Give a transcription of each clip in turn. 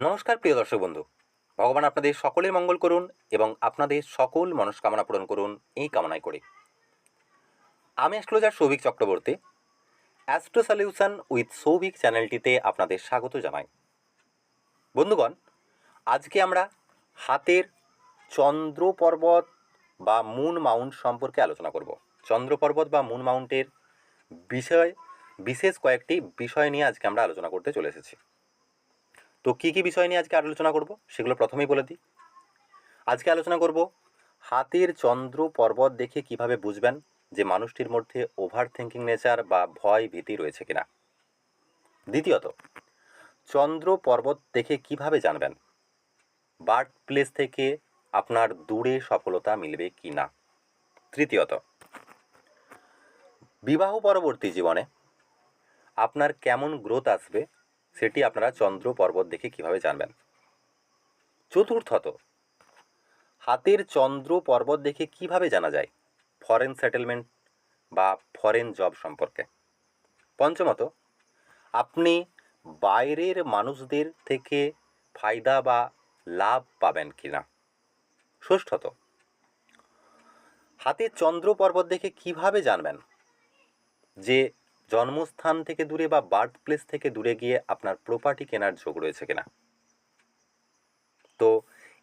নমস্কার, প্রিয় দর্শক বন্ধু। ভগবান আপনাদের সকলের মঙ্গল করুন এবং আপনাদের সকল মনস্কামনা পূরণ করুন এই কামনাই করে। আমি astrologer Souvik Chakraborty, astro solution with Souvik চ্যানেলটিতে আপনাদের স্বাগত জানাই। বন্ধুগণ, আজকে আমরা হাতের চন্দ্র পর্বত বা মুন মাউন্ট সম্পর্কে আলোচনা করব। চন্দ্র পর্বত বা মুন মাউন্টের বিষয়, বিশেষ কয়েকটি বিষয় নিয়ে আজকে আমরা আলোচনা করতে চলে এসেছি। তো কী কী বিষয় নিয়ে আজকে আলোচনা করব সেগুলো প্রথমেই বলে দিই। আজকে আলোচনা করব হাতের চন্দ্র পর্বত দেখে কীভাবে বুঝবেন যে মানুষটির মধ্যে ওভার থিঙ্কিং নেচার বা ভয় ভীতি রয়েছে কিনা। দ্বিতীয়ত, চন্দ্র পর্বত দেখে কীভাবে জানবেন? বার্থ প্লেস থেকে আপনার দূরে সফলতা মিলবে কি না? তৃতীয়ত, বিবাহ পরবর্তী জীবনে আপনার কেমন গ্রোথ আসবে সেটি আপনারা চন্দ্র পর্বত দেখে কীভাবে জানবেন? চতুর্থত, হাতের চন্দ্র পর্বত দেখে কীভাবে জানা যায় ফরেন সেটেলমেন্ট বা ফরেন জব সম্পর্কে? পঞ্চমত, আপনি বাইরের মানুষদের থেকে ফায়দা বা লাভ পাবেন কি না ষষ্ঠত, হাতের চন্দ্র পর্বত দেখে কীভাবে জানবেন যে জন্মস্থান থেকে দূরে বা বার্থ প্লেস থেকে দূরে গিয়ে আপনার প্রপার্টি কেনার যোগ রয়েছে কিনা? তো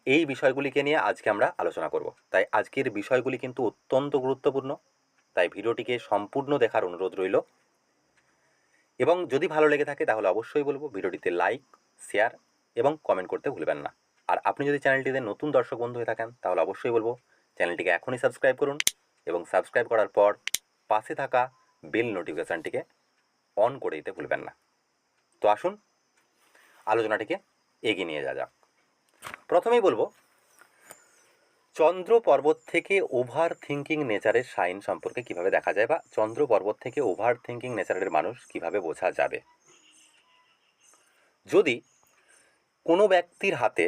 এই বিষয়গুলিকে নিয়ে আজকে আমরা আলোচনা করব। তাই আজকের বিষয়গুলি কিন্তু অত্যন্ত গুরুত্বপূর্ণ। তাই ভিডিওটিকে সম্পূর্ণ দেখার অনুরোধ রইল। এবং যদি ভালো লেগে থাকে তাহলে অবশ্যই বলব ভিডিওটিতে লাইক, শেয়ার এবং কমেন্ট করতে ভুলবেন না। আর আপনি যদি চ্যানেলটিতে নতুন দর্শক বন্ধু হয়ে থাকেন তাহলে অবশ্যই বলব চ্যানেলটিকে এখনই সাবস্ক্রাইব করুন এবং সাবস্ক্রাইব করার পর পাশে থাকা বেল নোটিফিকেশানটিকে অন করে দিতে ভুলবেন না। তো আসুন, আলোচনাটিকে এগিয়ে নিয়ে যা যাক। প্রথমেই বলব, চন্দ্র পর্বত থেকে ওভার থিঙ্কিং নেচারের সাইন সম্পর্কে কীভাবে দেখা যায় বা চন্দ্র পর্বত থেকে ওভার থিঙ্কিং নেচারের মানুষ কীভাবে বোঝা যাবে? যদি কোনো ব্যক্তির হাতে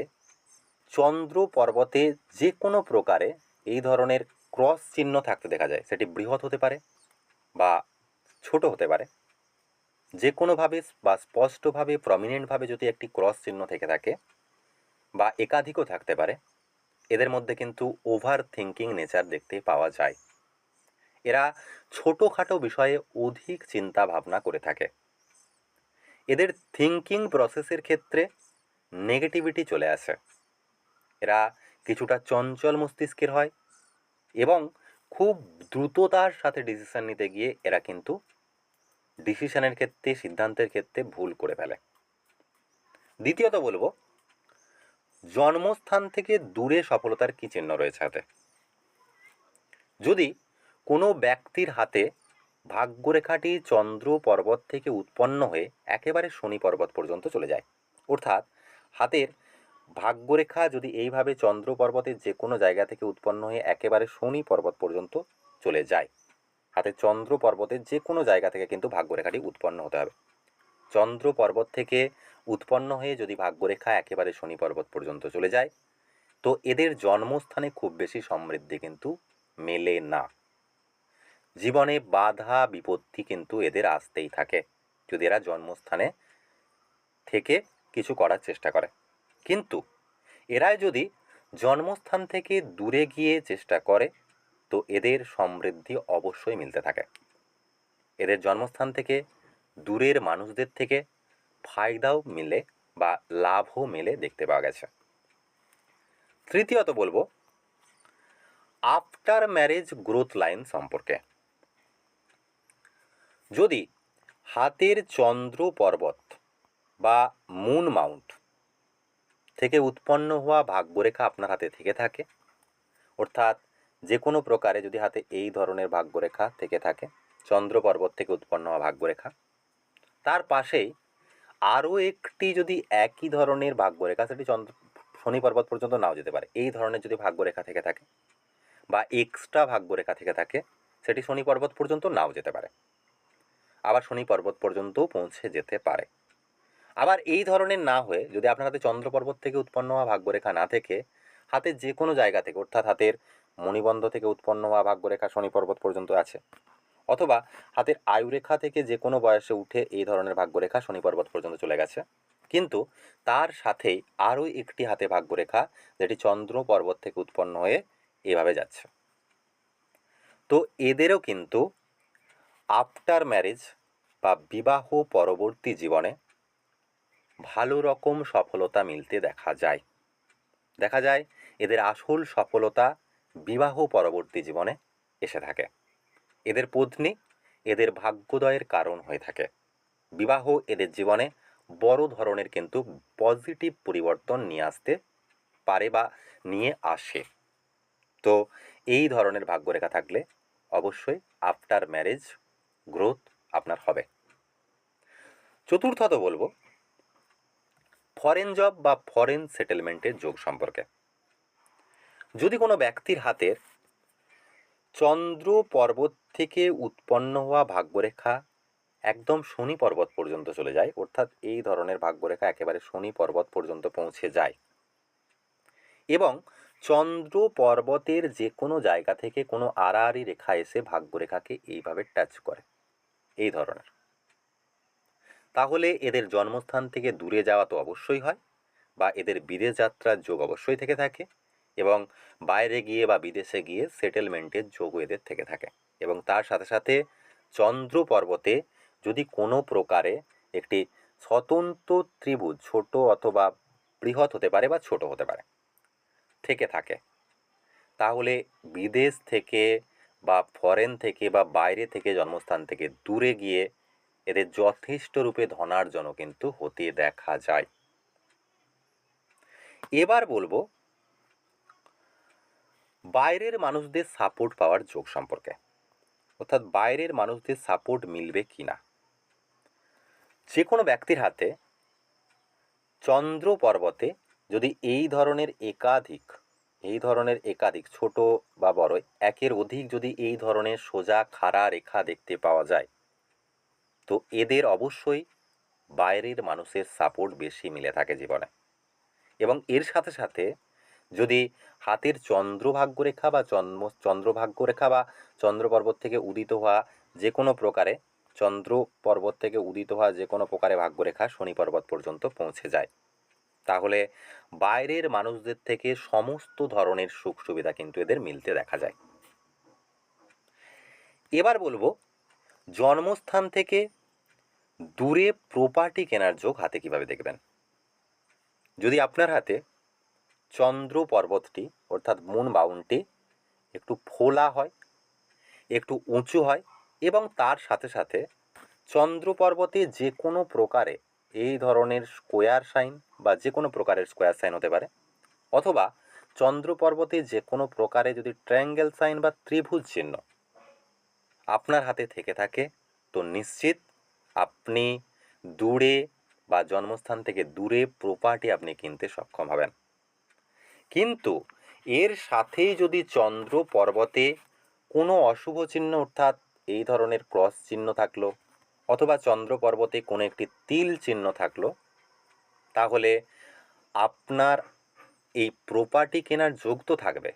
চন্দ্র পর্বতে যে কোনো প্রকারে এই ধরনের ক্রস চিহ্ন থাকতে দেখা যায়, সেটি বৃহৎ হতে পারে বা ছোট হতে পারে। যে কোনোভাবে বা স্পষ্টভাবে প্রমিনেন্টভাবে যদি একটি ক্রস চিহ্ন থেকে থাকে বা একাধিকও থাকতে পারে, এদের মধ্যে কিন্তু ওভার থিঙ্কিং নেচার দেখতে পাওয়া যায়। এরা ছোটোখাটো বিষয়ে অধিক চিন্তা ভাবনা করে থাকে। এদের থিঙ্কিং প্রসেসের ক্ষেত্রে নেগেটিভিটি চলে আসে। এরা কিছুটা চঞ্চল মস্তিষ্কের হয় এবং খুব দ্রুততার সাথে ডিসিশন নিতে গিয়ে এরা কিন্তু ডিসিশনের ক্ষেত্রে, সিদ্ধান্তের ক্ষেত্রে ভুল করে ফেলে। দ্বিতীয়ত বলব, জন্মস্থান থেকে দূরে সফলতার কী চিহ্ন রয়েছে হাতে? যদি কোনো ব্যক্তির হাতে ভাগ্যরেখাটি চন্দ্র পর্বত থেকে উৎপন্ন হয়ে একেবারে শনি পর্বত পর্যন্ত চলে যায়, অর্থাৎ হাতের ভাগ্যরেখা যদি এইভাবে চন্দ্র পর্বতের যে কোনো জায়গা থেকে উৎপন্ন হয়ে একেবারে শনি পর্বত পর্যন্ত চলে যায়। হাতে চন্দ্র পর্বতের যে কোনো জায়গা থেকে কিন্তু ভাগ্যরেখাটি উৎপন্ন হতে হবে। চন্দ্র পর্বত থেকে উৎপন্ন হয়ে যদি ভাগ্যরেখা একেবারে শনি পর্বত পর্যন্ত চলে যায়, তো এদের জন্মস্থানে খুব বেশি সমৃদ্ধি কিন্তু মেলে না। জীবনে বাধা বিপত্তি কিন্তু এদের আসতেই থাকে, যদি এরা জন্মস্থানে থেকে কিছু করার চেষ্টা করে। কিন্তু এরাই যদি জন্মস্থান থেকে দূরে গিয়ে চেষ্টা করে, তো এদের সমৃদ্ধি অবশ্যই মিলতে থাকে। এদের জন্মস্থান থেকে দূরের মানুষদের থেকে ফায়দাও মিলে বা লাভও মেলে দেখতে পাওয়া গেছে। তৃতীয়ত বলব আফটার ম্যারেজ গ্রোথ লাইন সম্পর্কে। যদি হাতের চন্দ্র পর্বত বা মুন মাউন্ট থেকে উৎপন্ন হওয়া ভাগ্যরেখা আপনার হাতে থেকে থাকে। অর্থাৎ যে কোনো প্রকারে যদি হাতে এই ধরনের ভাগ্যরেখা থেকে থাকে, চন্দ্র পর্বত থেকে উৎপন্ন হওয়া ভাগ্যরেখা, তার পাশেই আরও একটি যদি একই ধরনের ভাগ্যরেখা, সেটি চন্দ্র, শনি পর্বত পর্যন্ত নাও যেতে পারে। এই ধরনের যদি ভাগ্যরেখা থেকে থাকে বা এক্সট্রা ভাগ্যরেখা থেকে থাকে, সেটি শনি পর্বত পর্যন্ত নাও যেতে পারে। আবার শনি পর্বত পর্যন্তও পৌঁছে যেতে পারে। আবার এই ধরনের না হয়ে যদি আপনার হাতে চন্দ্র পর্বত থেকে উৎপন্ন হওয়া ভাগ্যরেখা না থেকে হাতের যে কোনো জায়গা থেকে, অর্থাৎ হাতের মণিবন্ধ থেকে উৎপন্ন হওয়া ভাগ্যরেখা শনি পর্বত পর্যন্ত আছে, অথবা হাতের আয়ুরেখা থেকে যে কোনো বয়সে উঠে এই ধরনের ভাগ্যরেখা শনি পর্বত পর্যন্ত চলে গেছে। কিন্তু তার সাথেই আরও একটি হাতে ভাগ্যরেখা যেটি চন্দ্র পর্বত থেকে উৎপন্ন হয়ে এভাবে যাচ্ছে। তো এদেরও কিন্তু আফটার ম্যারেজ বা বিবাহ পরবর্তী জীবনে ভালো রকম সফলতা মিলতে দেখা যায়। দেখা যায় এদের আসল সফলতা বিবাহ পরবর্তী জীবনে এসে থাকে। এদের পত্নী এদের ভাগ্যোদয়ের কারণ হয়ে থাকে। বিবাহ এদের জীবনে বড় ধরনের কিন্তু পজিটিভ পরিবর্তন নিয়ে আসতে পারে বা নিয়ে আসে। তো এই ধরনের ভাগ্যরেখা থাকলে অবশ্যই আফটার ম্যারেজ গ্রোথ আপনার হবে। চতুর্থত বলব ফরেন জব বা ফরেন সেটেলমেন্টের যোগ সম্পর্কে। যদি কোনো ব্যক্তির হাতের চন্দ্র পর্বত থেকে উৎপন্ন হওয়া ভাগ্যরেখা একদম শনি পর্বত পর্যন্ত চলে যায়, অর্থাৎ এই ধরনের ভাগ্যরেখা একেবারে শনি পর্বত পর্যন্ত পৌঁছে যায়, এবং চন্দ্র পর্বতের যে কোনো জায়গা থেকে কোনো আড়াআড়ি রেখা এসে ভাগ্যরেখাকে এইভাবে টাচ করে, এই ধরনের। তাহলে এদের জন্মস্থান থেকে দূরে যাওয়া তো অবশ্যই হয় বা এদের বিদেশ যাত্রার যোগ অবশ্যই থেকে থাকে এবং বাইরে গিয়ে বা বিদেশে গিয়ে সেটেলমেন্টের যোগ এদের থেকে থাকে এবং তার সাথে সাথে চন্দ্র পর্বতে যদি কোনো প্রকারে একটি স্বতন্ত্র ত্রিভুজ, ছোট অথবা বৃহৎ হতে পারে বা ছোট হতে পারে, থেকে থাকে, তাহলে বিদেশ থেকে বা ফরেন থেকে বা বাইরে থেকে জন্মস্থান থেকে দূরে গিয়ে এদের যথেষ্ট রূপে ধনার্জনও কিন্তু হতে দেখা যায়। এবার বলব, বাইরের মানুষদের সাপোর্ট পাওয়ার যোগ সম্পর্কে। অর্থাৎ বাইরের মানুষদের সাপোর্ট মিলবে কি না যে কোনো ব্যক্তির হাতে চন্দ্র পর্বতে যদি এই ধরনের একাধিক, এই ধরনের একাধিক ছোট বা বড়, একের অধিক যদি এই ধরনের সোজা খাড়া রেখা দেখতে পাওয়া যায় তো এদের অবশ্যই বাইরের মানুষের সাপোর্ট বেশি মিলে থাকে জীবনে। এবং এর সাথে সাথে যদি হাতের চন্দ্রভাগ্যরেখা বা জন্ম চন্দ্রভাগ্যরেখা বা চন্দ্র পর্বত থেকে উদিত হওয়া যে কোনো প্রকারে চন্দ্র পর্বত থেকে উদিত হওয়া যে কোনো প্রকারে ভাগ্যরেখা শনি পর্বত পর্যন্ত পৌঁছে যায়। তাহলে বাইরের মানুষদের থেকে সমস্ত ধরনের সুখ সুবিধা কিন্তু এদের মিলতে দেখা যায়। এবার বলব, জন্মস্থান থেকে দূরে প্রপার্টি কেনার যোগ হাতে কীভাবে দেখবেন? যদি আপনার হাতে চন্দ্র পর্বতটি, অর্থাৎ মুন বাউনটি একটু ফোলা হয়, একটু উঁচু হয়, এবং তার সাথে সাথে চন্দ্র পর্বতে যে কোনো প্রকারে এই ধরনের স্কোয়ার সাইন বা যে কোনো প্রকারের স্কোয়ার সাইন হতে পারে, অথবা চন্দ্র পর্বতে যে কোনো প্রকারে যদি ট্রায়াঙ্গেল সাইন বা ত্রিভুজ চিহ্ন আপনার হাতে থেকে থাকে, তো নিশ্চিত আপনি দূরে বা জন্মস্থান থেকে দূরে প্রপার্টি আপনি কিনতে সক্ষম হবেন। কিন্তু এর সাথেই যদি চন্দ্র পর্বতে কোনো অশুভ চিহ্ন অর্থাৎ এই ধরনের ক্রস চিহ্ন থাকল অথবা চন্দ্র পর্বতে কোনো একটি তিল চিহ্ন থাকল, তাহলে আপনার এই প্রপার্টি কেনার যোগ তো থাকবে।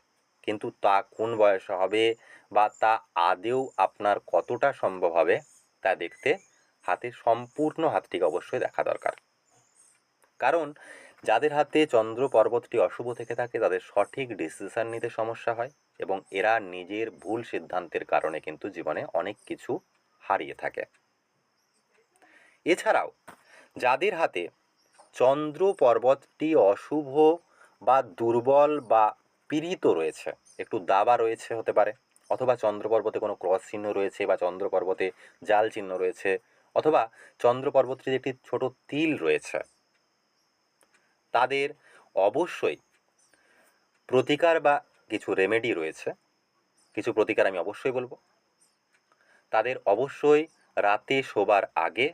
কিন্তু তা কোন বয়সে হবে বা তা আদেও আপনার কতটা সম্ভব হবে তা দেখতে হাতে, সম্পূর্ণ হাতটিকে অবশ্যই দেখা দরকার। কারণ, যাদের হাতে চন্দ্র পর্বতটি অশুভ থেকে থাকে, তাদের সঠিক ডিসিশন নিতে সমস্যা হয় এবং এরা নিজের ভুল সিদ্ধান্তের কারণে কিন্তু জীবনে অনেক কিছু হারিয়ে থাকে। এছাড়াও, যাদের হাতে চন্দ্র পর্বতটি অশুভ বা দুর্বল বা পীড়িত রয়েছে, একটু দাবা রয়েছে হতে পারে, অথবা চন্দ্র পর্বতে কোনো ক্রস চিহ্ন রয়েছে বা চন্দ্র পর্বতে জাল চিহ্ন রয়েছে অথবা চন্দ্র পর্বতটির একটি ছোট তিল রয়েছে, তাদের অবশ্যই প্রতিকার বা কিছু রেমেডি রয়েছে। কিছু প্রতিকার আমি অবশ্যই বলব। তাদের অবশ্যই রাতে শোবার আগে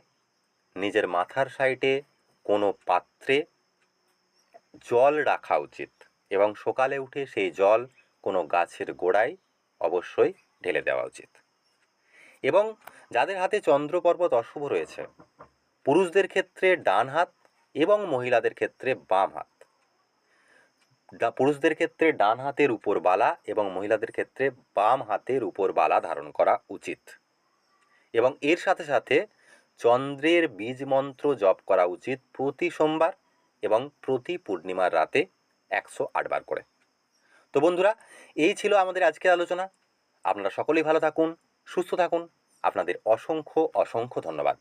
নিজের মাথার সাইডে কোনো পাত্রে জল রাখা উচিত এবং সকালে উঠে সেই জল কোনো গাছের গোড়ায় অবশ্যই ঢেলে দেওয়া উচিত। এবং যাদের হাতে চন্দ্র পর্বত অশুভ রয়েছে, পুরুষদের ক্ষেত্রে ডান হাত এবং মহিলাদের ক্ষেত্রে বাম হাত। পুরুষদের ক্ষেত্রে ডান হাতের উপর বালা এবং মহিলাদের ক্ষেত্রে বাম হাতের উপর বালা ধারণ করা উচিত। এবং এর সাথে সাথে চন্দ্রের বীজ মন্ত্র জপ করা উচিত প্রতি সোমবার এবং প্রতি পূর্ণিমার রাতে একশো আটবার করে। তো বন্ধুরা, এই ছিল আমাদের আজকের আলোচনা। আপনারা সকলেই ভালো থাকুন। সুস্থ থাকুন। আপনাদের অসংখ্য অসংখ্য ধন্যবাদ।